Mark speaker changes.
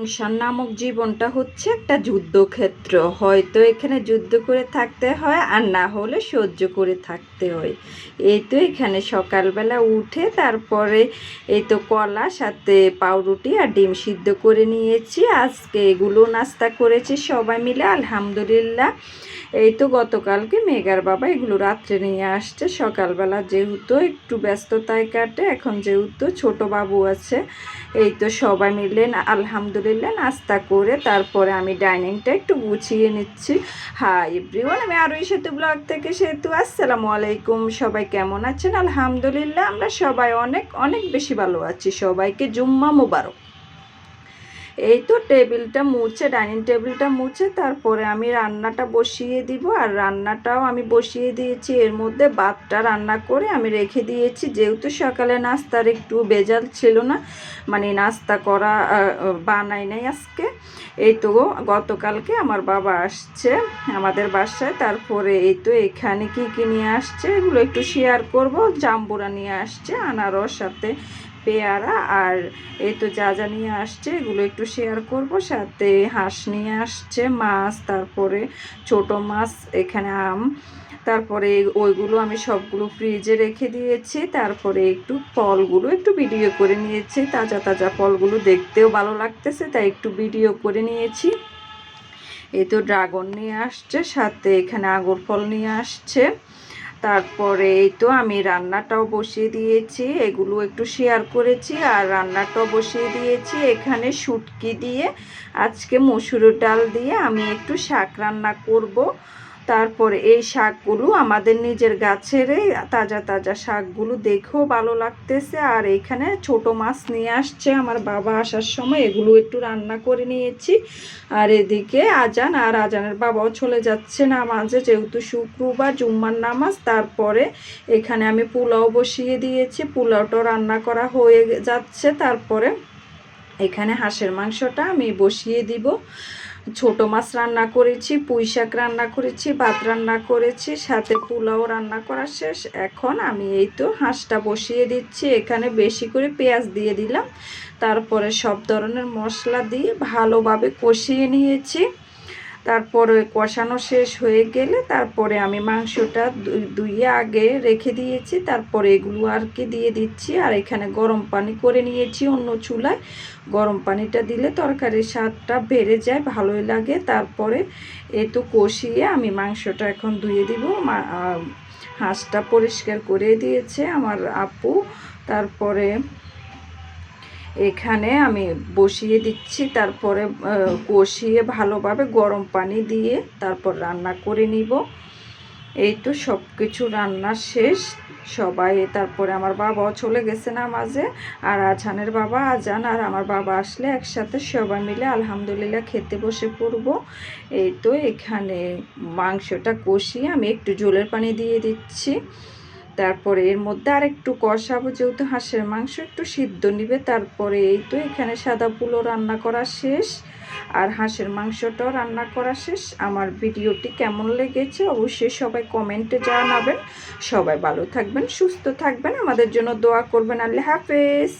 Speaker 1: সংসার নামক জীবনটা হচ্ছে একটা যুদ্ধক্ষেত্র। হয়তো এখানে যুদ্ধ করে থাকতে হয়, আর না হলে সহ্য করে থাকতে হয়। এই তো এখানে সকালবেলা উঠে তারপরে এই তো কলা, সাথে পাউরুটি আর ডিম সিদ্ধ করে নিয়েছি। আজকে এগুলো নাস্তা করেছি সবাই মিলে, আলহামদুলিল্লাহ। এই তো গতকালকে মেঘার বাবা এগুলো রাত্রে নিয়ে আসছে। সকালবেলা যেহেতু একটু ব্যস্ততায় কাটে, এখন যেহেতু ছোট বাবু আছে, এই তো সবাই মিলে আলহামদুলিল্লাহ নাস্তা করে তারপরে আমি ডাইনিংটা একটু গুছিয়ে নিচ্ছি। হাই এভরিওয়ান, আমি আরও সেতু ব্লগ থেকে সেতু। আসসালামু আলাইকুম, সবাই কেমন আছেন? আলহামদুলিল্লাহ, আমরা সবাই অনেক অনেক বেশি ভালো আছি। সবাইকে জুম্মা মোবারক। এই তো টেবিলটা মুছে, ডাইনিং টেবিলটা মুছে, তারপরে আমি রান্নাটা বসিয়ে দিব। আর রান্নাটাও আমি বসিয়ে দিয়েছি। এর মধ্যে ভাতটা রান্না করে আমি রেখে দিয়েছি। যেহেতু সকালে নাস্তার একটু বেজাল ছিল না মানে নাস্তা করা বানাই নাই আজকে। এই তো গতকালকে আমার বাবা আসছে আমাদের বাসায়। তারপরে এই তো এখানে কি কি নিয়ে আসছে, এগুলো একটু শেয়ার করব। জাম্বুরা নিয়ে আসছে, আনারস সাথে পেয়ারা আর এই তো যা যা নিয়ে আসছে, এগুলো একটু শেয়ার করব। সাথে হাঁস নিয়ে আসছে, মাছ, তারপরে ছোট মাছ, এখানে আম, তারপরে ওইগুলো আমি সবগুলো ফ্রিজে রেখে দিয়েছি। তারপরে একটু ফলগুলো একটু ভিডিও করে নিয়েছি। তাজা তাজা ফলগুলো দেখতেও ভালো লাগতেছে, তাই একটু ভিডিও করে নিয়েছি। এই তো ড্রাগন নিয়ে আসছে, সাথে এখানে আগর ফল নিয়ে আসছে। তারপরে এই তো আমি রান্নাটাও বসিয়ে দিয়েছি, এগুলো একটু শেয়ার করেছি আর রান্নাটাও বসিয়ে দিয়েছি। এখানে শুটকি দিয়ে, আজকে মসুর ডাল দিয়ে আমি একটু শাক রান্না করব। তারপরে এই শাকগুলো আমাদের নিজের গাছেরই তাজা তাজা শাকগুলো দেখেও ভালো লাগতেছে। আর এখানে ছোট মাছ নিয়ে আসছে আমার বাবা আসার সময়। এগুলো একটু রান্না করে নিয়েছি। আর এদিকে আজান, আর আজানের বাবাও চলে যাচ্ছে না মাঝে যেহেতু শুক্রবার, জুম্মার নামাজ। তারপরে এখানে আমি পোলাও বসিয়ে দিয়েছি। পোলাওটাও রান্না করা হয়ে যাচ্ছে। তারপরে এখানে হাঁসের মাংসটা আমি বসিয়ে দিব। ছোট মাছ রান্না করেছি, পুঁই শাক রান্না করেছি, ভাত রান্না করেছি, সাথে পোলাও রান্না করা শেষ। এখন আমি এই তো হাঁসটা বসিয়ে দিচ্ছি, এখানে বেশি করে পেঁয়াজ দিয়ে দিলাম। তারপরে সব ধরনের মশলা দিয়ে ভালোভাবে কষিয়ে নিয়েছি। তারপরে কষানো শেষ হয়ে গেলে তারপরে আমি মাংসটা ধুয়ে আগে রেখে দিয়েছি, তারপরে এগুলো আর কি দিয়ে দিচ্ছি। আর এখানে গরম পানি করে নিয়েছি অন্য চুলায়। গরম পানিটা দিলে তরকারির স্বাদটা বেড়ে যায়, ভালোই লাগে। তারপরে এই তো কষিয়ে আমি মাংসটা এখন ধুয়ে দিব। হাঁসটা পরিষ্কার করে দিয়েছে আমার আপু। তারপরে এখানে আমি বসিয়ে দিচ্ছি, তারপরে কষিয়ে ভালোভাবে গরম পানি দিয়ে তারপর রান্না করে নিব। এই তো সব কিছু রান্না শেষ। সবাই, তারপরে আমার বাবাও চলে গেছে নামাজে। আর আজানের বাবা, আজান আর আমার বাবা আসলে একসাথে সবাই মিলে আলহামদুলিল্লাহ খেতে বসে পড়ব। এই তো এখানে মাংসটা কষিয়ে আমি একটু জলের পানি দিয়ে দিচ্ছি। তারপরে এর মধ্যে আর একটু কষাবো, যেহেতু হাঁসের মাংস একটু সিদ্ধ নিবে, তারপরে এই তো এখানে সাদা পুলো রান্না করা শেষ, আর হাঁসের মাংসটাও রান্না করা শেষ। আমার ভিডিওটি কেমন লেগেছে অবশ্যই সবাই কমেন্টে জানাবেন। সবাই ভালো থাকবেন, সুস্থ থাকবেন, আমাদের জন্য দোয়া করবেন। আল্লাহ হাফেজ।